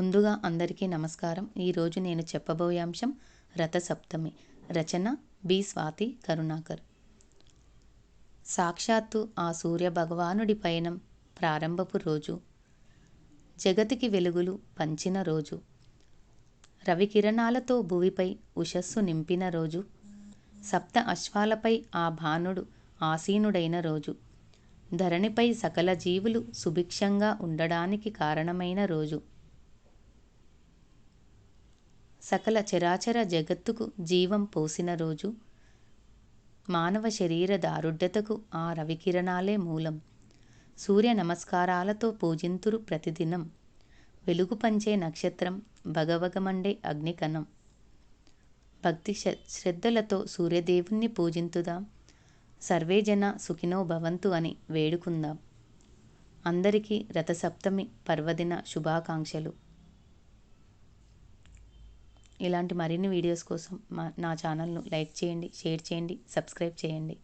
ముందుగా అందరికీ నమస్కారం. ఈరోజు నేను చెప్పబోయే అంశం రథసప్తమి. రచన బి. స్వాతి కరుణాకర్. సాక్షాత్తు ఆ సూర్య భగవానుడి పయనం ప్రారంభపు రోజు. జగతికి వెలుగులు పంచిన రోజు. రవికిరణాలతో భువిపై ఉషస్సు నింపిన రోజు. సప్త అశ్వాలపై ఆ భానుడు ఆసీనుడైన రోజు. ధరణిపై సకల జీవులు సుభిక్షంగా ఉండడానికి కారణమైన రోజు. సకల చరాచర జగత్తుకు జీవం పోసిన రోజు మానవ శరీర దారుఢ్యతకు ఆ రవికిరణాలే మూలం. సూర్య నమస్కారాలతో పూజింతురు ప్రతిదినం. వెలుగు పంచే నక్షత్రం భగవగమండే అగ్నికణం. భక్తి శ్రద్ధలతో సూర్యదేవుణ్ణి పూజింతుదాం? సర్వే జన సుఖినో భవంతు అని వేడుకుందాం. అందరికీ రథసప్తమి పర్వదిన శుభాకాంక్షలు. ఇలాంటి మరిన్ని వీడియోస్ కోసం మా నా ఛానల్ను లైక్ చేయండి షేర్ చేయండి సబ్స్క్రైబ్ చేయండి.